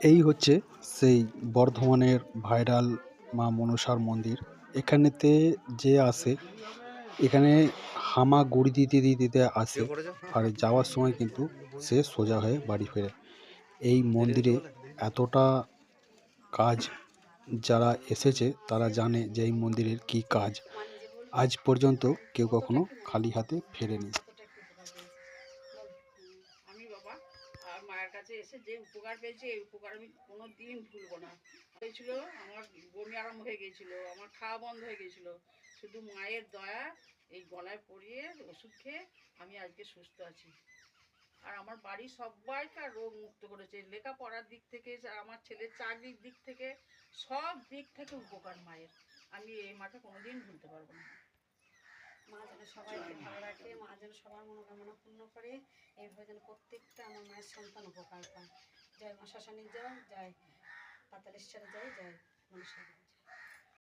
এই হচ্ছে সেই বর্ধমানের ভাইরাল মা মনসার মন্দির। এখানেতে যে আসে এখানে হামা গুড়ি দিতে দিতে দিতে আসে আর যাওয়ার সময় কিন্তু সে সোজা হয়ে বাড়ি ফেরে। এই মন্দিরে এতটা কাজ যারা এসেছে তারা জানে যে এই মন্দিরের কী কাজ। আজ পর্যন্ত কেউ কখনো খালি হাতে ফেরেনি আমি বাবা আর মায়ের কাছে এসে যে উপকার পেয়েছি, এই উপকার আমি কোনো দিন ভুলবো না। হয়েছিল, আমার বমি আরাম হয়ে গিয়েছিল, আমার খাওয়া বন্ধ হয়ে গিয়েছিল। শুধু মায়ের দয়া, এই গলায় পরিয়ে ওষুধ খেয়ে আমি আজকে সুস্থ আছি। আর আমার বাড়ির সবাইকে রোগ মুক্ত করেছে। লেখাপড়ার দিক থেকে আমার ছেলের চাকরির দিক থেকে, সব দিক থেকে উপকার মায়ের। আমি এই মাটা কোনোদিন ভুলতে পারব না। মা যেন সবাইকে ভালো রাখে, মা সবার মনোকামনা পূর্ণ করে এইভাবে যেন প্রত্যেকটা আমার মায়ের সন্তান উপকার পায় জয় মা শ্মশানে যাও যায় পাতালেশ্বরে যায় যায় দেবী।